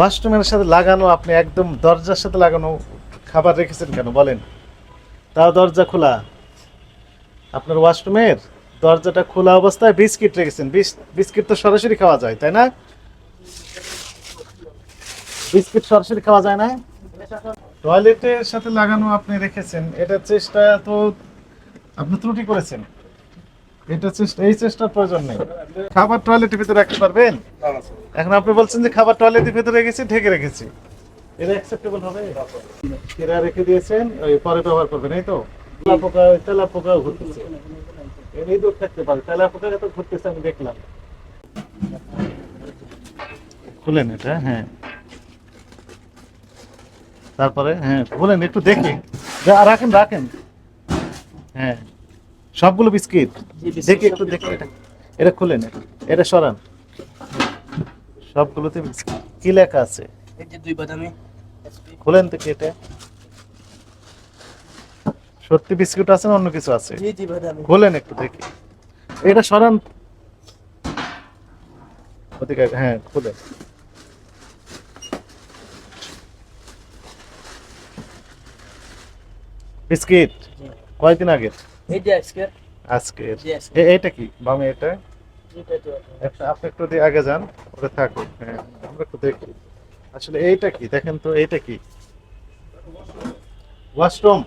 ওয়াশরুমের সাথে লাগানো, আপনি একদম দরজার সাথে লাগানো খাবার রেখেছেন কেন? বলেন। তাও দরজা খোলা। আপনার ওয়াশরুমের দরজাটা খোলা অবস্থায় বিস্কিট রেখেছেন। বিস- বিস্কিট তো সরাসরি খাওয়া যায়, তাই না? বিস্কিট সরাসরি খাওয়া যায় না? টয়লেটের সাথে লাগানো আপনি রেখেছেন এটা চেষ্টা তো আপনি ত্রুটি করেছেন। এটা চেষ্টা এই চেষ্টার প্রয়োজন নেই। খাবার টয়লেটের ভিতরে রাখতে পারবেন? এখন আপনি বলছেন যে খাবার টয়লেটের ভিতরে রেখেছি, ঢেকে রেখেছি। এটা অ্যাকসেপ্টেবল হবে? এরা রেখে দিয়েছেন, ওই পরে ব্যবহার করবেন, এই তো? তেলা পোকা তেলা পোকাও ঘুরতেছে এই দূর থাকতে পারে। তেলা পোকা তো ঘুরতেছে, আমি দেখলাম। খুলেন এটা হ্যাঁ। তারপরে হ্যাঁ খুলেন, একটু দেখি। রাখেন রাখেন। হ্যাঁ। সবগুলো বিস্কিট? দেখি একটু দেখি এটা। খুলেন এটা। সরান। সবগুলোতে কি লেখা আছে? এই যে দুই বাদামি। খুলেন এটা? সত্যি বিস্কুট আছে না অন্য কিছু আছে? জি জি বাদামি। খোলেন একটু দেখি। এটা সরান। ওদিকে হ্যাঁ খুলে। বিস্কিট। কয়দিন আগে এই আজকে? আজকে জি আজকে। এ- এইটা কি? বামে এটা? এটা তো একটা। আপনি একটু দিয়ে আগে যান ওটা থাকুক হ্যাঁ আমরা একটু দেখি। আসলে এইটা কি? দেখেন তো এইটা কি? ওয়াশরুম।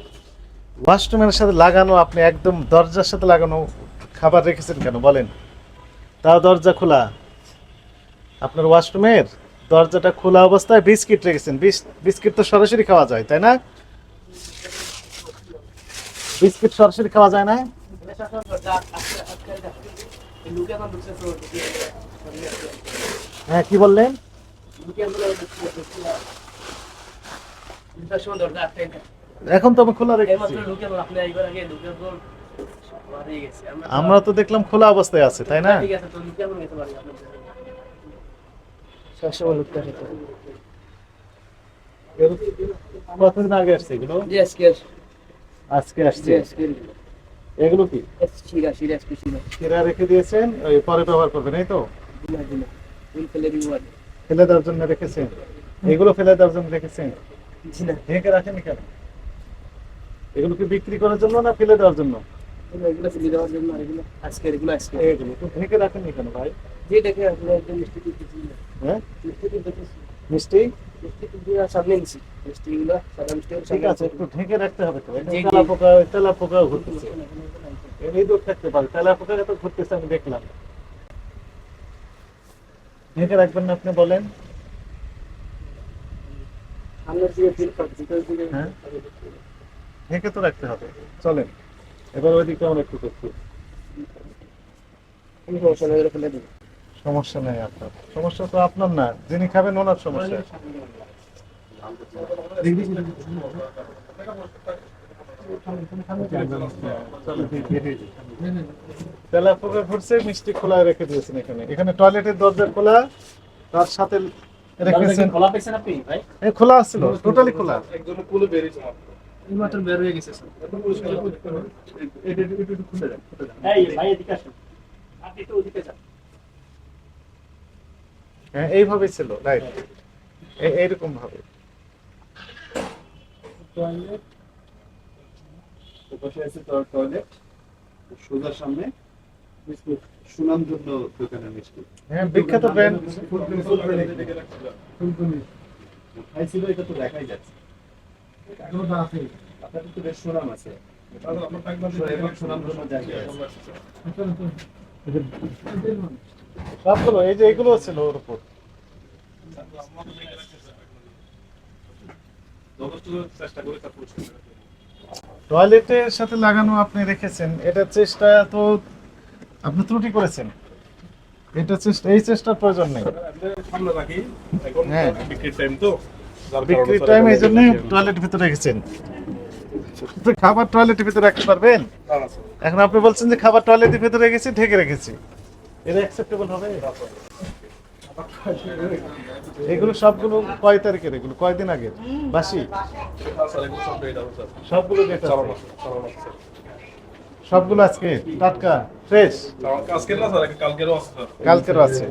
ওয়াশরুমের সাথে লাগানো আপনি একদম দরজার সাথে লাগানো খাবার রেখেছেন কেন? বলেন। তাও দরজা খোলা? আপনার ওয়াশরুমের দরজাটা খোলা অবস্থায় বিস্কিট রেখেছেন। বিস- বিস্কিট তো সরাসরি খাওয়া যায় তাই না? বিস্কিট সরাসরি খাওয়া যায় না। হ্যাঁ কি বললেন? এখন তো আমি খোলা রেখেছি। আমার তো দেখলাম খোলা অবস্থায় আছে তাই না? কতদিন আগে আসছে এগুলো? আজকে আসছে। এগুলো কি? শিরা শিরা শিরা। রেখে দিয়েছেন ওই পরে ব্যবহার করবেন এই তো? ফুল ফেলে দেওয়ার জন্য রেখেছেন। এগুলো ফেলে দেওয়ার জন্য রেখেছেন? ঢেকে রাখেন কেন? এগুলো কি বিক্রি করার জন্য না ফেলে দেওয়ার জন্য? এগুলো এগুলো ফেলে দেওয়ার জন্য এগুলো। আজকে এগুলো আজকে। এগুলো ঢেকে রাখেন কেন ভাই? যে দেখে আসলে মিষ্টি হ্যাঁ? মিষ্টি মিষ্টি? মিষ্টি সামনে নিছি। মিষ্টি সাদা মিষ্টি ঠিক আছে একটু ঢেকে রাখতে হবে তো। জি, জি। তেলা পোকা তেলা পোকাও ঘুরতেছে। এই দূর থাকতে পারে। তেলা পোকা তো ঘুরতেছে আমি দেখলাম। ঢেকে রাখবেন না আপনি বলেন। সামনের দিকে ফিল করছি হ্যাঁ। ঢেকে তো রাখতে হবে। চলেন এবার ওইদিকে আমরা একটু সমস্যা ফেলে দেবো সমস্যা নেই আপনার সমস্যা তো আপনার না যিনি খাবেন ওনার সমস্যা মিষ্টি খোলা রেখে দিয়েছেন এখানে এখানে টয়লেটের দরজা খোলা তার সাথে রেখেছেন খোলা পেয়েছেন আপনি ভাই খোলা ছিল টোটালি খোলা বের হয়ে গেছে এই ভাই এদিকে আসুন আপনি একটু ওদিকে যান হ্যাঁ এইভাবে ছিল রাইট এইরকম ভাবে। সোজা সামনে সুনাম জন্য দোকানের মিষ্টি হ্যাঁ বিখ্যাত ব্র্যান্ড খাইছিল এটা তো দেখাই যাচ্ছে। আপনাদের তো বেশ সুনাম আছে। সুনাম জায়গা আছে সবগুলো এই যে এগুলো ছিল ওর উপর। টয়লেটের সাথে লাগানো আপনি রেখেছেন এটা চেষ্টা তো আপনি ত্রুটি করেছেন। এটা চেষ্টা এই চেষ্টার প্রয়োজন নেই। সামনে রাখি এখন হ্যাঁ। বিক্রির টাইম তো যার বিক্রির টাইম এই জন্যই এখানে ভিতরে রেখেছেন। খাবার টয়লেটের ভিতরে রাখতে পারবেন। এখন আপনি বলছেন যে খাবার টয়লেটের ভিতরে রেখেছি ঢেকে রেখেছি। এটা অ্যাকসেপ্টেবল হবে? এগুলো সবগুলো কয় তারিখের? এগুলো কয়দিন আগে? বাসি। সবগুলো। সবগুলো আজকে? টাটকা? ফ্রেশ? আছে।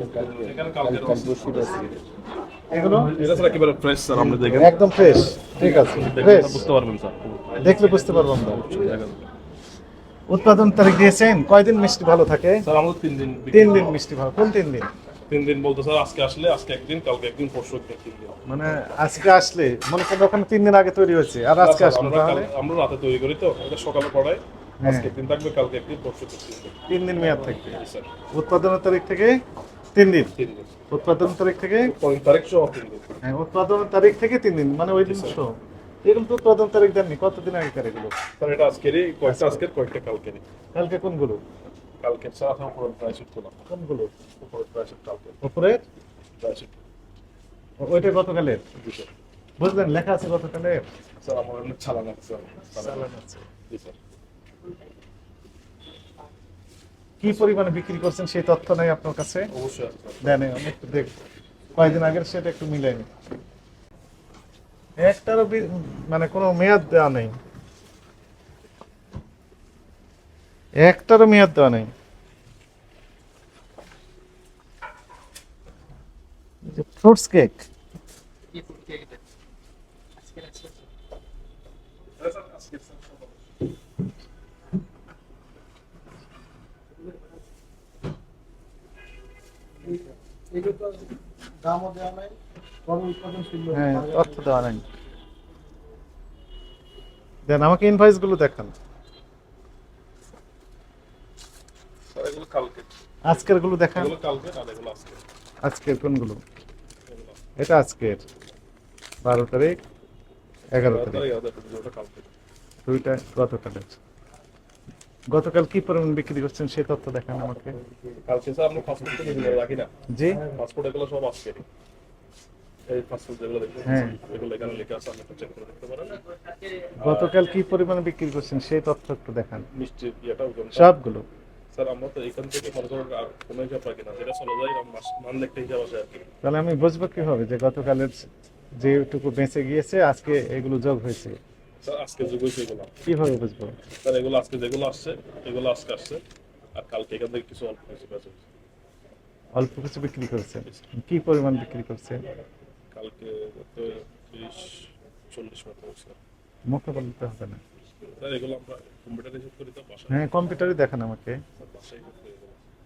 এগুলো? একদম ফ্রেশ। ঠিক আছে। বুঝতে পারবেন, স্যার। দেখলে বুঝতে পারব আমরা। উৎপাদন তারিখ দিয়েছেন। কয়দিন মিষ্টি ভালো থাকে? স্যার আমাদের তিন দিন তিন দিন মিষ্টি ভালো। কোন তিন দিন? তিন দিন বলতে স্যার আজকে আসলে আজকে একদিন কালকে একদিন পরশু একদিন মানে আজকে আসলে মনে করেন ওখানে তিন দিন আগে তৈরি হয়েছে। আর আজকে আসলো তাহলে? আমরা রাতে তৈরি করি তো এটা সকালে পড়াই হ্যাঁ। আজকে একদিন থাকবে কালকে একদিন পরশু তিন দিন। মেয়াদ থাকবে। স্যার। উৎপাদনের তারিখ থেকে তিন দিন? তিন দিন। উৎপাদন তারিখ থেকে? তারিখ সহ তিন দিন। হ্যাঁ উৎপাদনের তারিখ থেকে তিন দিন মানে ওই দিন সহ। এরকম তো উৎপাদন তারিখ দেননি। কতদিন আগেকার এগুলো? স্যার এটা আজকেরই কয়েকটা আজকের কয়েকটা কালকেরই। কালকে কোনগুলো? কালকে স্যার উপরের কোনগুলো? উপরের কালকে। ওইটা গতকালের? বুঝলেন লেখা আছে গতকালের? স্যার আমার চালান আছে চালান আছে। জি স্যার। কি পরিমাণে বিক্রি করছেন সেই তথ্য নাই আপনার কাছে? অবশ্যই দেন আমি একটু দেখ। কয়দিন আগের সেটা একটু মিলাই নি। একটারও মানে কোনো মেয়াদ দেওয়া নেই। একটারও মেয়াদ দেওয়া নেই। ফ্রুটস কেক স্যার আজকে স্যার হ্যাঁ তথ্য দেওয়া নেই। দেন আমাকে ইনভয়েসগুলো দেখান। স্যার এগুলো কালকে। আজকেরগুলো দেখান। আজকে। আজকের কোনগুলো? এটা আজকের। বারো তারিখ এগারো তারিখ দুইটা গতকালের। গতকাল কি পরিমাণ বিক্রি করছেন সেই তথ্য দেখান আমাকে। কালকে স্যার আমরা পাসপোর্ট রাখি না। জি? পাসপোর্ট এগুলো সব আজকেরই। গতকাল কি পরিমাণে বিক্রি করছেন সেই তথ্য একটু দেখান। সবগুলো। কি। তাহলে আমি বুঝব কীভাবে যে গতকালের যেটুকু বেঁচে গিয়েছে আজকে এগুলো যোগ হয়েছে? স্যার আজকে যুগ হয়েছে এগুলো। কীভাবে বুঝব? স্যার এগুলো আজকে যেগুলো আসছে এগুলো আজকে আসছে আর কালকে এখান থেকে কিছু অল্প কিছু অল্প কিছু বিক্রি করছেন। কি পরিমাণ বিক্রি করছেন? কালকে তিরিশ চল্লিশ মতো মুখে বলতে হবে না। স্যার এগুলো আমরা কম্পিউটার হিসাব করি তো বাসায়। হ্যাঁ কম্পিউটারে দেখান আমাকে।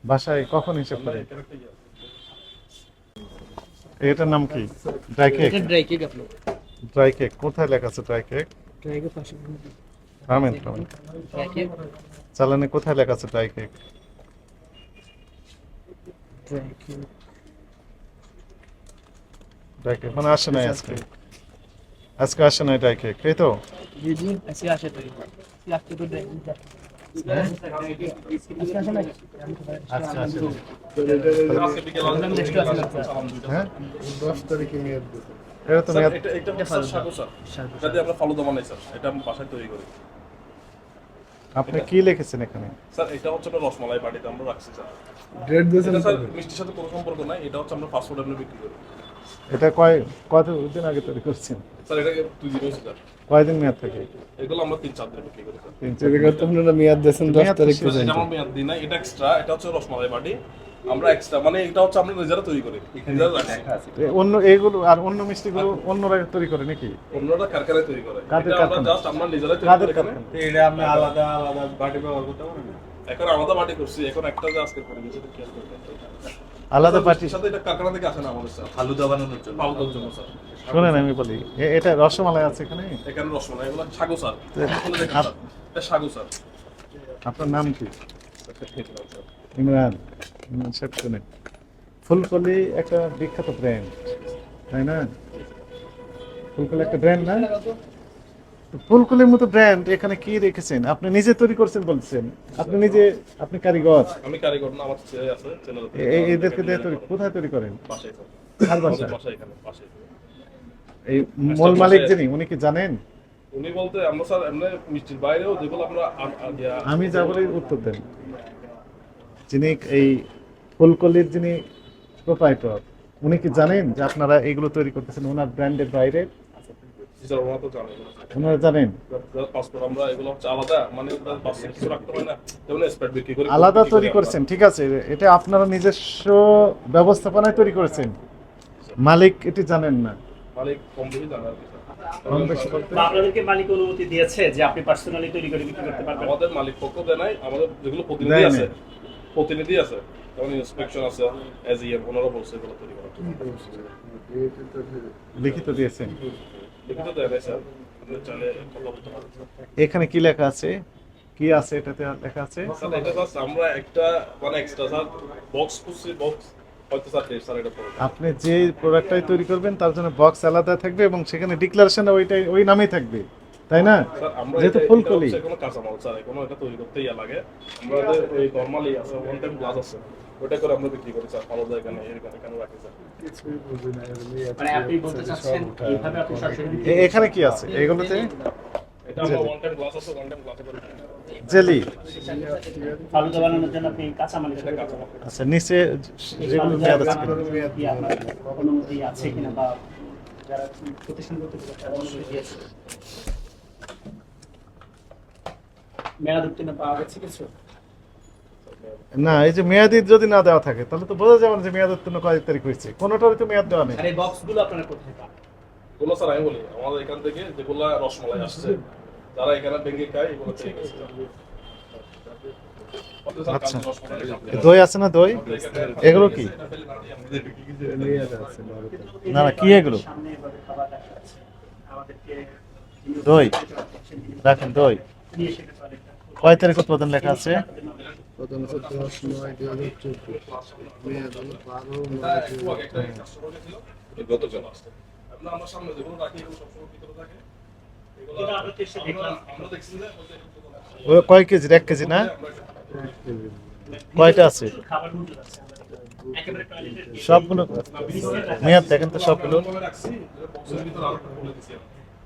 বাসায় কখন হিসাব করে ইয়ে। এটার নাম কি? ড্রাই কেক ড্রাই কেক আপনার। ড্রাই কেক কোথায় লেখা আছে ড্রাই কেক ড্রাই কেক পাশে। থামেন থামেন। চালানে কোথায় লেখা আছে ড্রাই কেক ড্রাই কেক মানে আসে নাই আজকে। আজকে আসে নাই তো? জি আজকে আসে তো আজকে তো ড্রাই কেক আজকে আসে নাই। সালাম দুইটা। হ্যাঁ? এটা তো আমরা ফালুদা বানাই স্যার। বাসায় তৈরি করি। আপনি কি লিখেছেন এখানে? স্যার এটা হচ্ছে রসমালাই বাড়িতে আমরা রাখছি স্যার। মিষ্টির সাথে কোনো সম্পর্ক নাই এটা হচ্ছে আমরা ফাস্ট ফুড এমনি বিক্রি করি। এটা কয় কতদিন আগে তৈরি করছেন? দুই কয়দিন মেয়াদ থাকে? এগুলো আমরা তিন চার দিন বিক্রি করি তিন চার দিন। মেয়াদ দিয়েছেন দশ তারিখ। মেয়াদ দিন না এটা এক্সট্রা এটা হচ্ছে রসমালাই বাটি। আমরা এক্সট্রা মানে এটা হচ্ছে আমরা নিজেরা তৈরি করি। নিজেরা অন্য এইগুলো আর অন্য মিষ্টিগুলো অন্যরা তৈরি করে নাকি? অন্যরা কারখানায় তৈরি করে। কাদের কারখানা? জাস্ট আমরা নিজেরাই তৈরি কাদের করি কারখানা? এটা আপনি আলাদা আলাদা বাটি ব্যবহার করতে পারেন এখন আলাদা বাটি করছি এখন একটা যে আজকে করে খেয়াল করতে আলাদা পার্টি সাথে এটা কারখানা থেকে আসে না আমাদের স্যার। ফালুদা বানানোর জন্য। পাউডার জন্য স্যার। শোনেন আমি বলি এ- এটা রসমালাই আছে এখানে? এখানে রসমালাই এগুলো সাগু স্যার। এটা সাগু স্যার। আপনার নাম কি। ইমরান। ইমরান সাহেব শুনেন। ফুলকলি একটা বিখ্যাত ব্র্যান্ড তাই না? ফুলকলি একটা ব্র্যান্ড না? তো ফুলকলির মতো ব্র্যান্ড এখানে কি রেখেছেন? আপনি নিজে তৈরি করছেন বলছেন। আপনি নিজে আপনি কারিগর। আমি কারিগর না আমার ছেলে আছে ছেলে এদেরকে দিয়ে তৈরি কোথায় তৈরি করেন? বাসা? এখানে পাশে এই মূল মালিক যিনি উনি কি জানেন? উনি বলতে আমরা স্যার এমনি মিষ্টির বাইরেও যেগুলো আমরা আমি যা বলি উত্তর দেন। যিনি এই ফুলকলির যিনি প্রোপাইটর উনি কি জানেন যে আপনারা এগুলো তৈরি করতেছেন ওনার ব্র্যান্ডের বাইরে? স্যার ওরা তো জানে এগুলো। জানেন? পাসপোর্ট আমরা এগুলো হচ্ছে আলাদা মানে বাসে কিছু রাখতে হয় না। যেমন স্প্রেড বিক্রি করি আলাদা তৈরি। করছেন ঠিক আছে। এটা আপনারা নিজস্ব ব্যবস্থাপনায় তৈরি করেছেন। মালিক এটি জানেন না। মালিক কম বেশি জানে আর কি। স্যার। কম বেশি বলতে বা আপনাদেরকে মালিক অনুমতি দিয়েছে যে আপনি পার্সোনালি তৈরি করে বিক্রি করতে পারবেন? আমাদের মালিক পক্ষ দেয় নাই আমাদের যেগুলো প্রতিনিধি আছে প্রতিনিধি আছে। যেমন ইন্সপেকশন আছে এজিএম ওনারা বলছে এগুলো তৈরি করার লিখিত দিয়েছেন। এখানে কি লেখা আছে? কি আছে এটাতে লেখা আছে? আমরা একটা মানে এক্সট্রা স্যার বক্স খুঁজছি বক্স আপনি যে প্রোডাক্টটাই তৈরি করবেন তার জন্য বক্স আলাদা থাকবে এবং সেখানে ডিক্লারেশন ওইটাই ওই নামেই থাকবে। তাই না? যেহেতু এটা- ফুলকলি। কোনো কাঁচামাল স্যার কোনো এটা তৈরি করতে ইয়া লাগে আমাদের ওই নর্মালি আছে ওয়ান টাইম গ্লাস আছে। ওটা করে আমরা বিক্রি করি স্যার ভালো জায়গা নেই এখানে এখানে রাখি স্যার? মানে এখানে কি আছে? এগুলোতে। জেলি। আচ্ছা নিচে যেগুলো মেয়াদ আছে। কিনা। কিনা বা যারা মেয়াদ উত্তীর্ণ পাওয়া গেছে কিছু? না এই যে মেয়াদি যদি না দেওয়া থাকে তাহলে তো বোঝা যাবে না যে মেয়াদ উত্তীর্ণ কয় তারিখ হয়েছে। কোনোটারই তো মেয়াদ দেওয়া নেই। আর এই বক্সগুলো আপনারা কোথায় পান? এগুলো স্যার আমি বলি আমাদের এখান থেকে যেগুলো রসমালাই আসছে যারা এখানে ভেঙে খায় এগুলো পেয়ে গেছে আচ্ছা। দই আছে না দই? এগুলো কি? না না কি এগুলো? দই। রাখেন দই। কয় তারিখ উৎপাদন লেখা আছে? প্রথম দশ নয় দুই হাজার মেয়াদ হলো বারো ওই কয় কেজির? এক কেজি না? কয়টা আছে? খাবার মজুদ আছে একেবারে টয়লেটের সবগুলো মেয়াদ দেখেন তো সবগুলো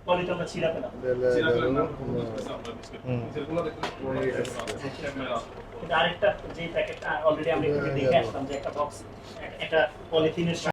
আমরা। ছিঁড়া পেলাম। কিন্তু আরেকটা যে প্যাকেটটা অলরেডি আমরা দেখে আসলাম যে একটা বক্স একটা পলিথিনের